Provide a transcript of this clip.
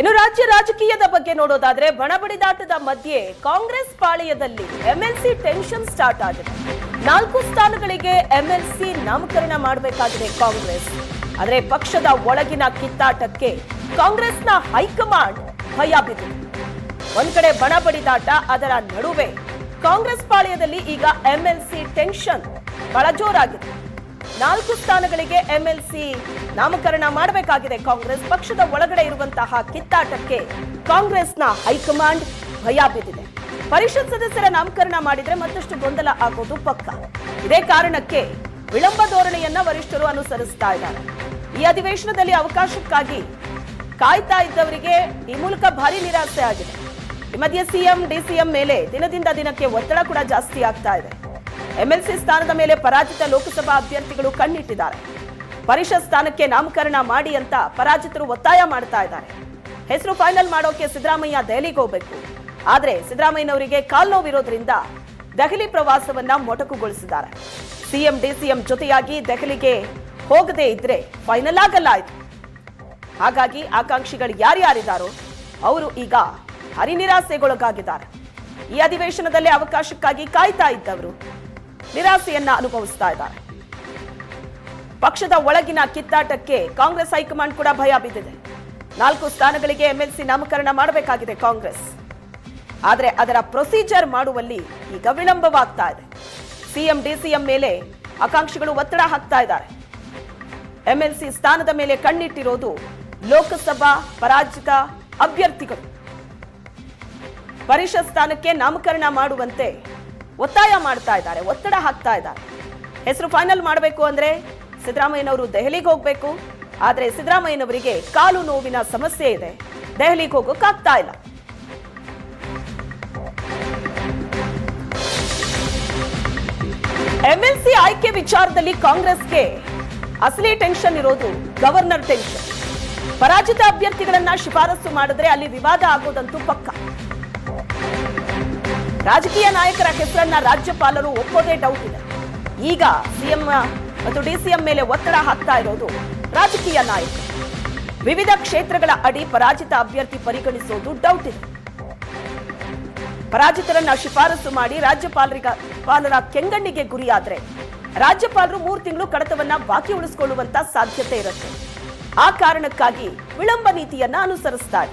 ಇನ್ನು ರಾಜ್ಯ ರಾಜಕೀಯದ ಬಗ್ಗೆ ನೋಡೋದಾದ್ರೆ ಬಣಬಡಿದಾಟದ ಮಧ್ಯೆ ಕಾಂಗ್ರೆಸ್ ಪಾಳೆಯದಲ್ಲಿ ಎಂಎಲ್ಸಿ ಟೆನ್ಷನ್ ಸ್ಟಾರ್ಟ್ ಆಗಿದೆ. ನಾಲ್ಕು ಸ್ಥಾನಗಳಿಗೆ ಎಂಎಲ್ಸಿ ನಾಮಕರಣ ಮಾಡಬೇಕಾಗಿದೆ ಕಾಂಗ್ರೆಸ್. ಆದರೆ ಪಕ್ಷದ ಒಳಗಿನ ಕಿತ್ತಾಟಕ್ಕೆ ಕಾಂಗ್ರೆಸ್ನ ಹೈಕಮಾಂಡ್ ಭಯ ಬಿದ್ದಿದೆ ಒಂದ್ ಕಡೆ ಬಣ ಬಡಿದಾಟ ಅದರ ನಡುವೆ ಕಾಂಗ್ರೆಸ್ ಪಾಳ್ಯದಲ್ಲಿ ಈಗ ಎಂಎಲ್ಸಿ ಟೆನ್ಷನ್ ಬಹಳ ಜೋರಾಗಿದೆ. ನಾಲ್ಕು ಸ್ಥಾನಗಳಿಗೆ ಎಂಎಲ್ಸಿ ನಾಮಕರಣ ಮಾಡಬೇಕಾಗಿದೆ. ಕಾಂಗ್ರೆಸ್ ಪಕ್ಷದ ಒಳಗಡೆ ಇರುವಂತಹ ಕಿತ್ತಾಟಕ್ಕೆ ಕಾಂಗ್ರೆಸ್ನ ಹೈಕಮಾಂಡ್ ಭಯ ಬಿದ್ದಿದೆ. ಪರಿಷತ್ ಸದಸ್ಯರ ನಾಮಕರಣ ಮಾಡಿದ್ರೆ ಮತ್ತಷ್ಟು ಗೊಂದಲ ಆಗೋದು ಪಕ್ಕ. ಇದೇ ಕಾರಣಕ್ಕೆ ವಿಳಂಬ ಧೋರಣೆಯನ್ನ ವರಿಷ್ಠರು ಅನುಸರಿಸ್ತಾ ಇದ್ದಾರೆ. ಈ ಅಧಿವೇಶನದಲ್ಲಿ ಅವಕಾಶಕ್ಕಾಗಿ ಕಾಯ್ತಾ ಇದ್ದವರಿಗೆ ಈ ಮೂಲಕ ಭಾರಿ ನಿರಾಸೆ ಆಗಿದೆ. ಮಧ್ಯೆ ಸಿಎಂ, ಡಿಸಿಎಂ ಮೇಲೆ ದಿನದಿಂದ ದಿನಕ್ಕೆ ಒತ್ತಡ ಕೂಡ ಜಾಸ್ತಿ ಆಗ್ತಾ ಇದೆ. ಎಂಎಲ್ಸಿ ಸ್ಥಾನದ ಮೇಲೆ ಪರಾಜಿತ ಲೋಕಸಭಾ ಅಭ್ಯರ್ಥಿಗಳು ಕಣ್ಣಿಟ್ಟಿದ್ದಾರೆ. ಪರಿಷತ್ ಸ್ಥಾನಕ್ಕೆ ನಾಮಕರಣ ಮಾಡಿ ಅಂತ ಪರಾಜಿತರು ಒತ್ತಾಯ ಮಾಡ್ತಾ ಇದ್ದಾರೆ. ಹೆಸರು ಫೈನಲ್ ಮಾಡೋಕೆ ಸಿದ್ದರಾಮಯ್ಯ ದೆಹಲಿಗೆ ಹೋಗಬೇಕು. ಆದರೆ ಸಿದ್ದರಾಮಯ್ಯನವರಿಗೆ ಕಾಲ್ ನೋವಿರೋದ್ರಿಂದ ದೆಹಲಿ ಪ್ರವಾಸವನ್ನ ಮೊಟಕುಗೊಳಿಸಿದ್ದಾರೆ. ಸಿಎಂ, ಡಿಸಿಎಂ ಜೊತೆಯಾಗಿ ದೆಹಲಿಗೆ ಹೋಗದೇ ಇದ್ರೆ ಫೈನಲ್ ಆಗಲ್ಲ ಆಯ್ತು ಹಾಗಾಗಿ ಆಕಾಂಕ್ಷಿಗಳು ಯಾರ್ಯಾರಿದ್ದಾರೋ ಅವರು ಈಗ ಹರಿನಿರಾಸೆಗೊಳಗಾಗಿದ್ದಾರೆ. ಈ ಅಧಿವೇಶನದಲ್ಲಿ ಅವಕಾಶಕ್ಕಾಗಿ ಕಾಯ್ತಾ ಇದ್ದವರು ನಿರಾಸೆಯನ್ನ ಅನುಭವಿಸ್ತಾ ಇದ್ದಾರೆ. ಪಕ್ಷದ ಒಳಗಿನ ಕಿತ್ತಾಟಕ್ಕೆ ಕಾಂಗ್ರೆಸ್ ಹೈಕಮಾಂಡ್ ಕೂಡ ಭಯ ಬಿದ್ದಿದೆ. ನಾಲ್ಕು ಸ್ಥಾನಗಳಿಗೆ ಎಂಎಲ್ಸಿ ನಾಮಕರಣ ಮಾಡಬೇಕಾಗಿದೆ ಕಾಂಗ್ರೆಸ್. ಆದರೆ ಅದರ ಪ್ರೊಸೀಜರ್ ಮಾಡುವಲ್ಲಿ ಈಗ ವಿಳಂಬವಾಗ್ತಾ ಇದೆ. ಸಿಎಂ ಡಿಸಿಎಂ ಮೇಲೆ ಆಕಾಂಕ್ಷಿಗಳು ಒತ್ತಡ ಹಾಕ್ತಾ ಇದ್ದಾರೆ. ಎಂಎಲ್ಸಿ ಸ್ಥಾನದ ಮೇಲೆ ಕಣ್ಣಿಟ್ಟಿರೋದು ಲೋಕಸಭಾ ಪರಾಜಿತ ಅಭ್ಯರ್ಥಿಗಳು. ಪರಿಷತ್ ಸ್ಥಾನಕ್ಕೆ ನಾಮಕರಣ ಮಾಡುವಂತೆ ಒತ್ತಾಯ ಮಾಡ್ತಾ ಇದ್ದಾರೆ, ಒತ್ತಡ ಹಾಕ್ತಾ ಇದ್ದಾರೆ. ಹೆಸರು ಫೈನಲ್ ಮಾಡಬೇಕು ಅಂದ್ರೆ ಸಿದ್ದರಾಮಯ್ಯನವರು ದೆಹಲಿಗೆ ಹೋಗ್ಬೇಕು. ಆದರೆ ಸಿದ್ದರಾಮಯ್ಯನವರಿಗೆ ಕಾಲು ನೋವಿನ ಸಮಸ್ಯೆ ಇದೆ. ದೆಹಲಿಗೆ ಹೋಗೋಕ್ಕಾಗ್ತಾ ಇಲ್ಲ. ಎಂಎಲ್ಸಿ ಆಯ್ಕೆ ವಿಚಾರದಲ್ಲಿ ಕಾಂಗ್ರೆಸ್ಗೆ ಅಸಲಿ ಟೆನ್ಷನ್ ಇರೋದು ಗವರ್ನರ್ ಟೆನ್ಷನ್ ಪರಾಜಿತ ಅಭ್ಯರ್ಥಿಗಳನ್ನ ಶಿಫಾರಸು ಮಾಡಿದ್ರೆ ಅಲ್ಲಿ ವಿವಾದ ಆಗೋದಂತೂ ಪಕ್ಕ. ರಾಜಕೀಯ ನಾಯಕರ ಹೆಸರನ್ನ ರಾಜ್ಯಪಾಲರು ಒಪ್ಪೋದೇ ಡೌಟ್ ಇದೆ. ಈಗ ಸಿಎಂ ಮತ್ತು ಡಿಸಿಎಂ ಮೇಲೆ ಒತ್ತಡ ಹಾಕ್ತಾ ಇರೋದು ರಾಜಕೀಯ ನಾಯಕ. ವಿವಿಧ ಕ್ಷೇತ್ರಗಳ ಅಡಿ ಪರಾಜಿತ ಅಭ್ಯರ್ಥಿ ಪರಿಗಣಿಸೋದು ಡೌಟ್ ಇದೆ. ಪರಾಜಿತರನ್ನ ಶಿಫಾರಸು ಮಾಡಿ ರಾಜ್ಯಪಾಲರಿಗ ಪಾಲರ ಕೆಂಗಣ್ಣಿಗೆ ಗುರಿಯಾದ್ರೆ ರಾಜ್ಯಪಾಲರು ಮೂರು ತಿಂಗಳು ಕಡತವನ್ನ ಬಾಕಿ ಉಳಿಸಿಕೊಳ್ಳುವಂತ ಸಾಧ್ಯತೆ ಇರುತ್ತೆ. ಆ ಕಾರಣಕ್ಕಾಗಿ ವಿಳಂಬ ನೀತಿಯನ್ನ ಅನುಸರಿಸ್ತಾರೆ.